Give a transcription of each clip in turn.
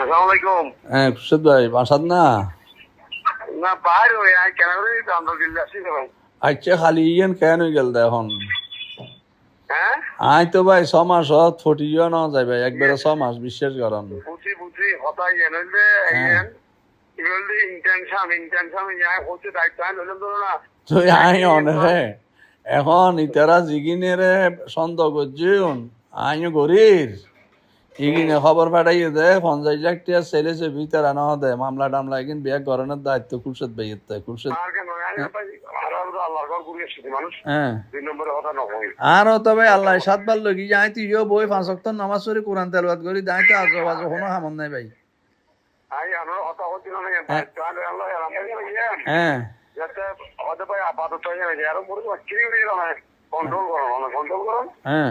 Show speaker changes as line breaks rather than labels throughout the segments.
আসসালামু আলাইকুম।
হ্যাঁ খুরশেদ ভাই বাসাত না?
না বাইরে আয় কেন রে ভাই।
আচ্ছা খালি ইয়েন কেন গেল এখন?
হ্যাঁ?
আই তো ভাই ছ মাস হত ফটিও ন যাই ভাই একবারে ছ মাস বিশ্বাস করেন।
বুঝি বুঝি হতাই এন হইলে
হ্যাঁ।
এন ইগলদি ইন্টেনশন ইন্টেনশন ইয়া হচ্ছে দায়িত্ব আইন হইলে না।
তুই আই অনেকে এখন? ইতারা জিগিনেরে সন্দেহ করছুন আইও গরির ইগিনে খবর পাঠাইয়ে দে পঞ্চাশ লাখ টিয়া ছেলে সে ভিতরে আনা দে মামলা টামলা এগিন বিয়া করানোর দায়িত্ব খুরশেদ ভাই এতে খুরশেদ
আর
হ্যাঁ? তবে আল্লাহ সাতবার লগি যাই তুই ইয়ো বই পাঁচ অক্ট নামাজ পড়ি কোরআন তেলবাদ করি যাই তো আজো আজো কোনো হামন নাই ভাই। হ্যাঁ।
কন্ট্রোল করো কন্ট্রোল
হ্যাঁ।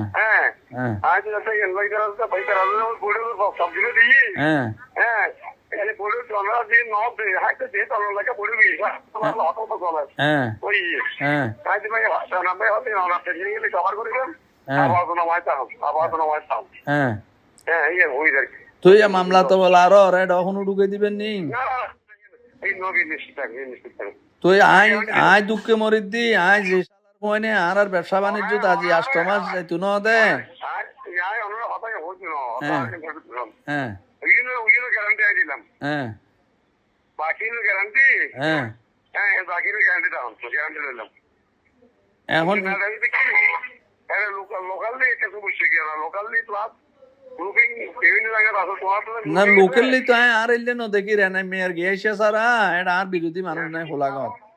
ভাই তারা বড় সব দিলে দিই
হ্যাঁ।
হ্যাঁ। এই বড় তোমরা যে নব হাইতে দে তোমরা লাগে বড় বি তোমার হত তো চলে।
হ্যাঁ।
ওই
হ্যাঁ।
কাজ ভাই না ভাই না আপনি গেলে কভার করে দেন।
হ্যাঁ।
আবার কোনো মাইতা আবার কোনো মাইতা
হ্যাঁ।
হ্যাঁ এই হই দেখ।
তুই মামলা তো বল আরও রে এখনও ঢুকে দিবেন নি।
এই নবী নিশ্চিত থাকবে নিশ্চিত থাকবে
তুই আই আই দুঃখে মরি দি কইনে আর আর ব্যবসা বাণিজ্য আজি আষ্ট মাস যাইতু ন দে।
না
হ্যাঁ। হ্যাঁ। হ্যাঁ। এখন
না লোকালি তো
না আর এলে ন দেখি রে? নাই মেয়ের গিয়েছে সারা। এটা আর বিরোধী মানুষ নাই খোলাগত এনে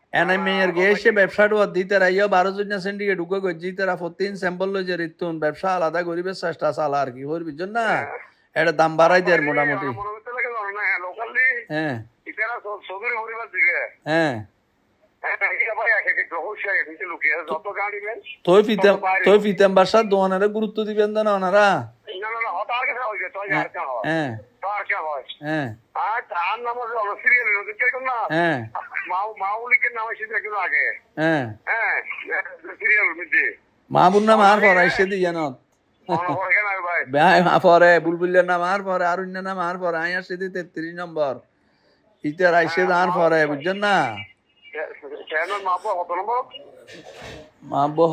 ব্যবসাটা দিতে বারো জন সিন্ডিকেট ঢুকে গেছি তারা প্রতিদিন স্যাম্পল লই যে রিতুন। ব্যবসা আলাদা চেষ্টা চালা আর কি করবি জন্য না? এটা দাম বাড়াই দেয় মোটামুটি। হ্যাঁ। হ্যাঁ।
হ্যাঁ
তুই ফিতাম বাসার গুরুত্ব দিবেন না ওনারা?
হয়ে। কেন হয়।
হ্যাঁ।
কেন হয় নাম
মাহবুর আর পর আইসে দিয়ে জানো।
করে কেন ভাই।
বেহাই মা পরে বুলবুলের নাম আর পরে আরুণ্য নাম আর পরে আই আসছে দিয়ে তেত্রিশ নম্বর। ইতার আইসে আর পরে বুঝছেন না?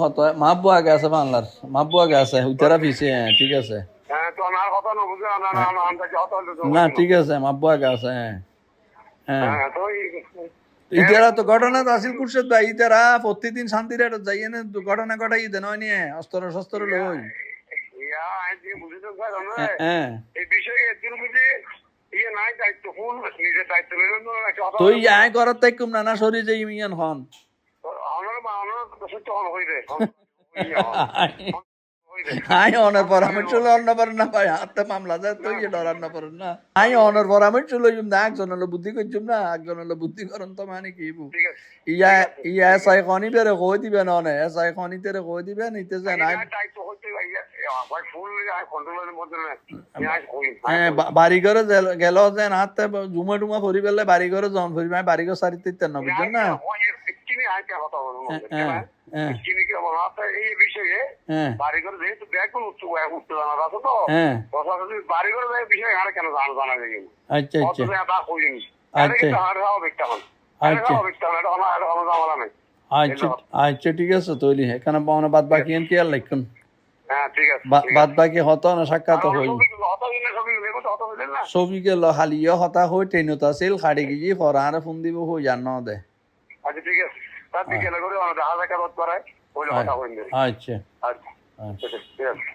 হত মাহবু আগে আছে বাংলার মাহবু আগে আছে উতারা পিছে হ্যাঁ ঠিক আছে।
হ্যাঁ না
ঠিক আছে মাহবু আগে আছে হ্যাঁ। হ্যাঁ। ইতারা তো ঘটনা তো আসিল কুরশেদ ভাই ইতারা প্রতিদিন শান্তির একটা যাইয়ে না ঘটনা ঘটাই দেন হয় নিয়ে অস্ত্র শস্ত্র লই
ইয়া
হ্যাঁ
ইয়ে
তুই আয় করার তাই কুম নানা সরি যাই মিয়ান হন। আই অনার পরামর্শ লই অন্য পারেন না ভাই হাতে মামলা যায় তুই ডরার না পারেন না। আই অনার পরামর্শ লই না একজন হলো বুদ্ধি করছুম না একজন হলো বুদ্ধি করন তো মানে কি বু
ঠিক আছে।
ইয়া ইয়া এসআই খনি বেরে কই দিবেন অনে? এসআই খনি তেরে কই দিবেন? ইতে
আই
হ্যাঁ, বাড়ি ঘরে গেল- গেল যে হাতে জুমা টুমা ফরি পেলে বাড়ি ঘরে জন ফরি মানে বাড়ি ঘর সারিতে না বুঝছেন না? হ্যাঁ। হ্যাঁ
আছে এই বিষয়ে
হ্যাঁ।
বাড়ি করে যেহেতু দেখুন উচ্চ উচ্চ জানার আছে তো
হ্যাঁ।
বাড়ি করে যায় বিষয়ে আর কেন জানা জানা যায়
আচ্ছা আচ্ছা। আচ্ছা।
আচ্ছা।
আচ্ছা।
আচ্ছা
আচ্ছা আচ্ছা ঠিক আছে তৈলি এখানে পাওনা বাদ বাকি এন কি আর লিখুন?
হ্যাঁ
বাদ বাকি হতো না সাক্ষাৎ হই
অত দিনে সবই লেগো তো অত হইলেন না।
ছবিকে ল হালিও হতা হই ট্রেনত আছিল খাড়ি গিয়ে ফরার ফোন দিব হই জান ন দে।
আচ্ছা ঠিক আছে। তার গেলে করে আমাদের হাজার কাগজ করায় ওই কথা হইবে
আচ্ছা।
আচ্ছা।
আচ্ছা।
ঠিক আছে।